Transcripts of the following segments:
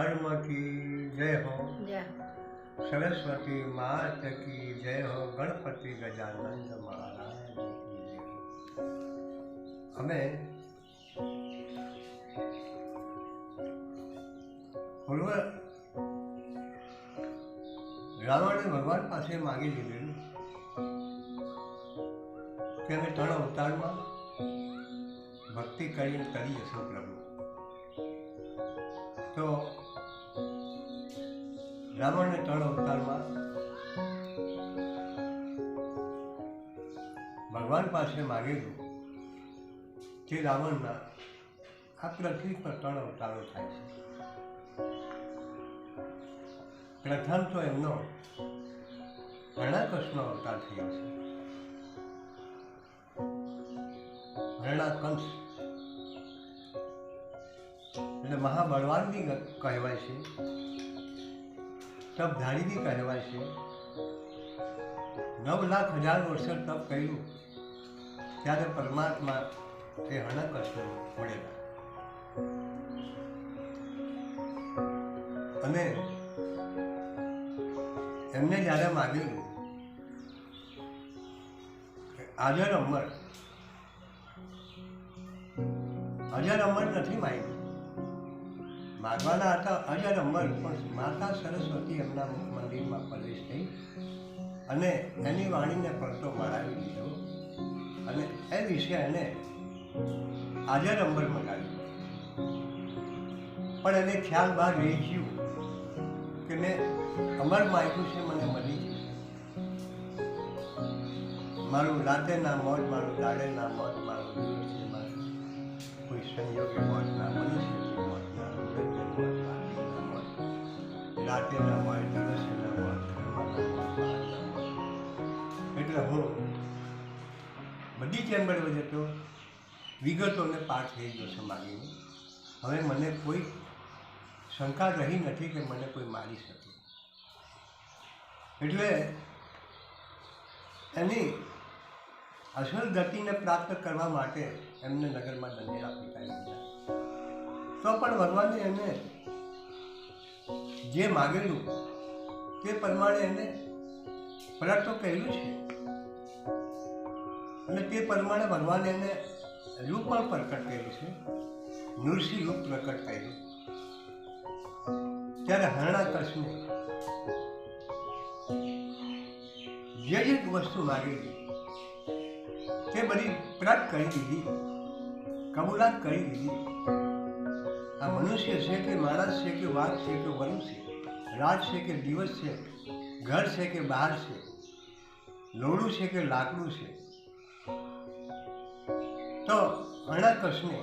ધર્મ કી જય હો સરસ્વતી માત કી જય હો ગણપતિ ગજાનંદ મહારાજ. અમે પૂર્વ રાવણે ભગવાન પાસે માગી લીધેલું કે અમે ત્રણ અવતારમાં ભક્તિ કરીને કરી જશું પ્રભુ. તો રાવણને ત્રણ અવતારમાં ભગવાન પાસે માગેલું તે રાવણના આ પૃથ્વી પર ત્રણ અવતારો થાય છે. પ્રથમ તો એમનો હરણાકંસનો અવતાર થયો છે. હરણાકંસ એટલે મહાબળવાનની કહેવાય છે. તપધારી બી કહેવાય છે. નવ લાખ હજાર વર્ષ તપ કર્યું, ત્યારે પરમાત્મા એ અસર મળેલા. અને એમને જ્યારે માગેલું હાજર અમર અજર અમર નથી માગ્યું માગવાના હતા. અજર અમર પણ માતા સરસ્વતી એમના મંદિરમાં પ્રવેશ થઈ અને એની વાણીને પડતો મળાવી દીધો. અને એ વિશે એને હાજર અંબર મંગાવ્યું. પણ એને ખ્યાલ બહાર રહી ગયું કે મેં અમર માગ્યું છે, મને મળી જશે. મારું રાતે ના મોત, મારું દાડે ના મોત, મારું કોઈ સંયોગે મોત ના મનુષ્યની મોત. રાતે હોય મોત દિવસે ના મોત ઘરમાં ના મોત બહાર ના મોત એટલે હું બધી ચેમ્બર વચ્ચે તો વિગતોને પાઠ થઈ ગયો છે માગીને હવે મને કોઈ શંકા રહી નથી કે મને કોઈ મારી શકે. એટલે એની અસલ ગતિને પ્રાપ્ત કરવા માટે એમને નગરમાં દંડેરા આપી દીધા. તો પણ ભગવાને એને જે માગેલું તે પ્રમાણે એને પ્રયાસ તો કર્યું છે. અને તે પ્રમાણે ભગવાન એને રૂપ પણ પ્રકટ કર્યું છે. નૃષિ રૂપ પ્રકટ કર્યું. ત્યારે હરણાકશને જે જે વસ્તુ માગેલી, તે બધી પ્રાપ્ત કરી દીધી, કબૂલાત કરી દીધી. આ મનુષ્ય છે કે માણસ છે કે વાત છે કે વરુ છે? રાત છે કે દિવસ છે? ઘર છે કે બહાર છે? લોડું છે કે લાકડું છે? તો હરણાકશને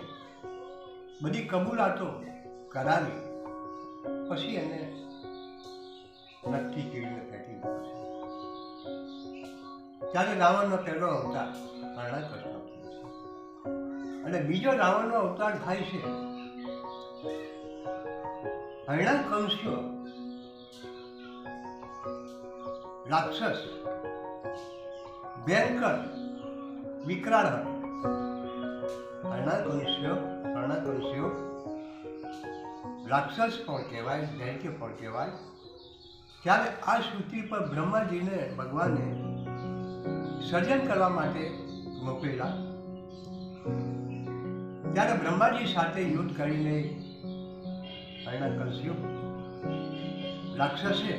બધી કબૂલાતો કરાવી. પછી એને નક્કી કરીને ફેંકી દીધો ત્યારે રાવણનો પહેલો અવતાર થયો અને બીજો રાવણનો અવતાર થાય છે. હરણાકંસ્યો રાક્ષસ ભયંકર વિકરાળ હતો હરણા કંસ્યો રાક્ષસ પણ કહેવાય દૈત્ય પણ કહેવાય. ત્યારે આ સૃષ્ટિ પર બ્રહ્માજીને ભગવાને સર્જન કરવા માટે મોકલેલા. ત્યારે બ્રહ્માજી સાથે યુદ્ધ કરીને હરણાકંસ્યો રાક્ષસે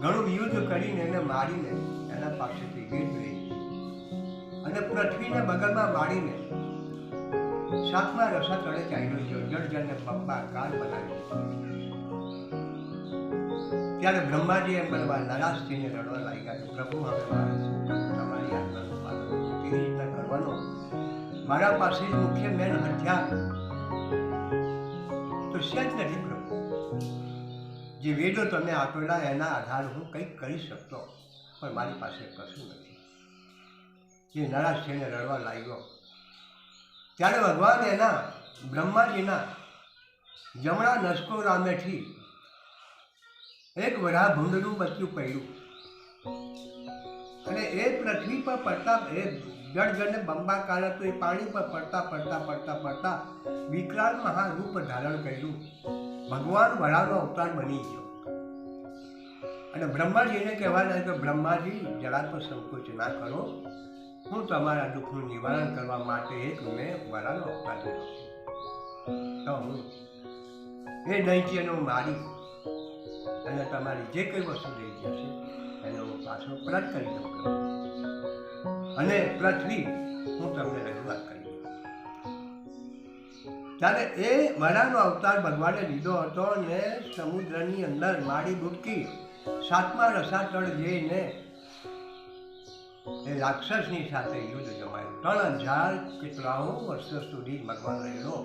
ઘણું યુદ્ધ કરીને એને મારીને એના પાસેથી ગીત લઈ અને પૃથ્વીને બગલમાં વાળીને સાતમા રસા તળે ચાઇનો ગયો. જળજળને પપ્પા કાળ બનાવ્યો ત્યારે બ્રહ્માજી એમ બનવા નારાજ થઈને રડવા લાગ્યા કે, પ્રભુ, હવે? તમારી આજ્ઞાનું કરવાનું મારા પાસે મુખ્ય મેન હથિયાર તો જ નથી પ્રભુ જે વેદો તમે આપેલા એના આધાર હું કંઈક કરી શકતો, પણ મારી પાસે કશું નથી. જે નારાજ થઈને રડવા લાગ્યો. ત્યારે ભગવાન એના બ્રહ્માજીના જમણા નસકો રામેથી એક વરા ભૂંડનું બચ્યું પડ્યું. અને એ પૃથ્વી પર પડતા એ જળ જળને બંબાકાર તો એ પાણી પર પડતા પડતા પડતા પડતા વિકરાળ મહારૂપ ધારણ કર્યું. ભગવાન વરાનો અવતાર બની ગયો. અને બ્રહ્માજીને કહેવા લાગ્યો કે બ્રહ્માજી, જરા તો સંકોચ ના કરો. હું તમારા દુઃખનું નિવારણ કરવા માટે એક મેં વરાનો અવતાર લીધો તો હું એ દૈત્યનો મારી અને તમારી જે કંઈ વસ્તુ લઈ જશે એનો પાછો પરત કરી દઉં. અને પૃથ્વી, હું તમને રજૂઆત કરી ત્યારે એ મરાનો અવતાર ભગવાને લીધો હતો ને સમુદ્રની અંદર માડી ડૂબકી સાતમા રસાતળ જઈને એ રાક્ષસની સાથે યુદ્ધ જમાયું. ત્રણ હજાર કેટલાઓ વર્ષો સુધી ભગવાન રહેલો,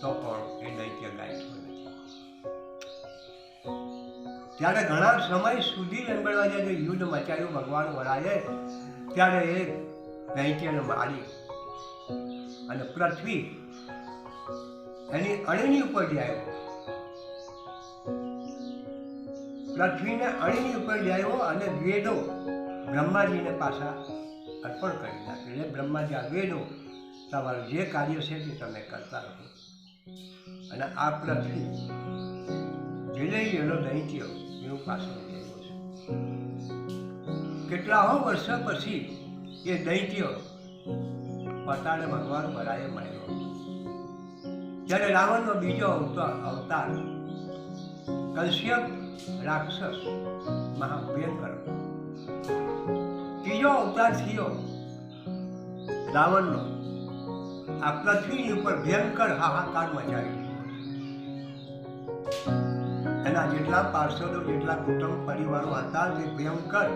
તો પણ એ દૈત્ય ગાય નથી. ત્યારે ઘણા સમય સુધી લંગડવા જે યુદ્ધ મચાયું ભગવાન વરાએ ત્યારે એ દૈત્યને મારી અને પૃથ્વી એની અણીની ઉપર જે પૃથ્વીને અણીની ઉપર લાવ્યો અને વેદો બ્રહ્માજીને પાછા અર્પણ કરી નાખ્યો. એટલે બ્રહ્માજી આ વેદો તમારું જે કાર્ય છે તે તમે કરતા રહો. અને આ પૃથ્વી જે લઈ ગયેલો દૈત્ય એવું પાછળ લઈ છે કેટલાઓ વર્ષો પછી એ દૈત્ય પતાળ ભગવાન ભરાએ મળ્યો. જ્યારે રાવણનો બીજો અવતાર કશ્યપ રાક્ષસ હતો. ત્રીજો અવતાર થયો રાવણનો. આ પૃથ્વીની ઉપર ભયંકર હાહાકાર મચાવ્યો એના જેટલા પાર્ષદો, જેટલા કુટુંબ પરિવારો હતા તે ભયંકર